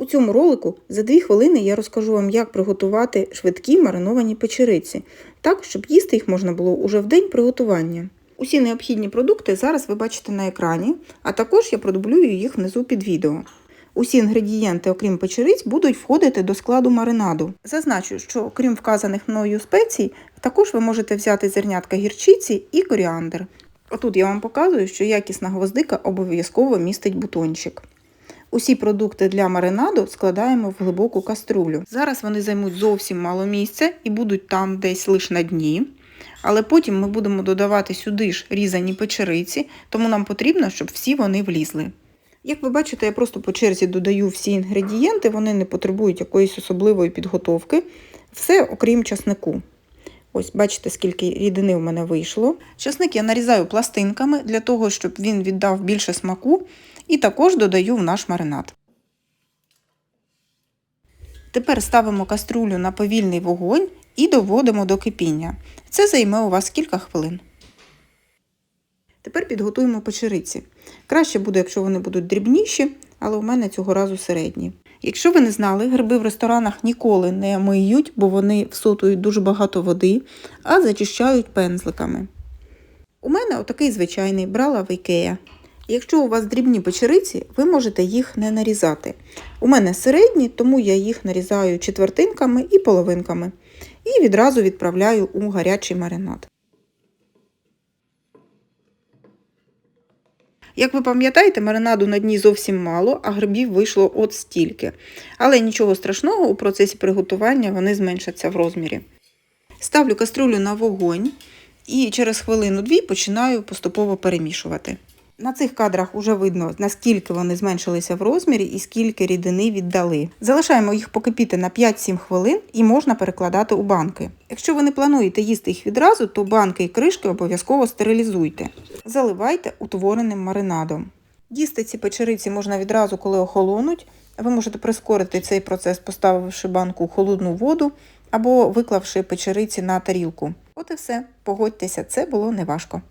У цьому ролику за 2 хвилини я розкажу вам, як приготувати швидкі мариновані печериці, так, щоб їсти їх можна було уже в день приготування. Усі необхідні продукти зараз ви бачите на екрані, а також я продублюю їх внизу під відео. Усі інгредієнти, окрім печериць, будуть входити до складу маринаду. Зазначу, що окрім вказаних мною спецій, також ви можете взяти зернятка гірчиці і коріандр. Отут я вам показую, що якісна гвоздика обов'язково містить бутончик. Усі продукти для маринаду складаємо в глибоку каструлю. Зараз вони займуть зовсім мало місця і будуть там десь лише на дні. Але потім ми будемо додавати сюди ж різані печериці, тому нам потрібно, щоб всі вони влізли. Як ви бачите, я просто по черзі додаю всі інгредієнти, вони не потребують якоїсь особливої підготовки. Все окрім часнику. Ось, бачите, скільки рідини в мене вийшло. Часник я нарізаю пластинками для того, щоб він віддав більше смаку, і також додаю в наш маринад. Тепер ставимо каструлю на повільний вогонь і доводимо до кипіння. Це займе у вас кілька хвилин. Тепер підготуємо печериці. Краще буде, якщо вони будуть дрібніші, але у мене цього разу середні. Якщо ви не знали, гриби в ресторанах ніколи не миють, бо вони всотують дуже багато води, а зачищають пензликами. У мене отакий звичайний брала в Ікея. Якщо у вас дрібні печериці, ви можете їх не нарізати. У мене середні, тому я їх нарізаю четвертинками і половинками. І відразу відправляю у гарячий маринад. Як ви пам'ятаєте, маринаду на дні зовсім мало, а грибів вийшло от стільки. Але нічого страшного, у процесі приготування вони зменшаться в розмірі. Ставлю каструлю на вогонь і через хвилину-дві починаю поступово перемішувати. На цих кадрах вже видно, наскільки вони зменшилися в розмірі і скільки рідини віддали. Залишаємо їх покипіти на 5-7 хвилин і можна перекладати у банки. Якщо ви не плануєте їсти їх відразу, то банки і кришки обов'язково стерилізуйте. Заливайте утвореним маринадом. Їсти ці печериці можна відразу, коли охолонуть. Ви можете прискорити цей процес, поставивши банку у холодну воду або виклавши печериці на тарілку. От і все. Погодьтеся, це було неважко.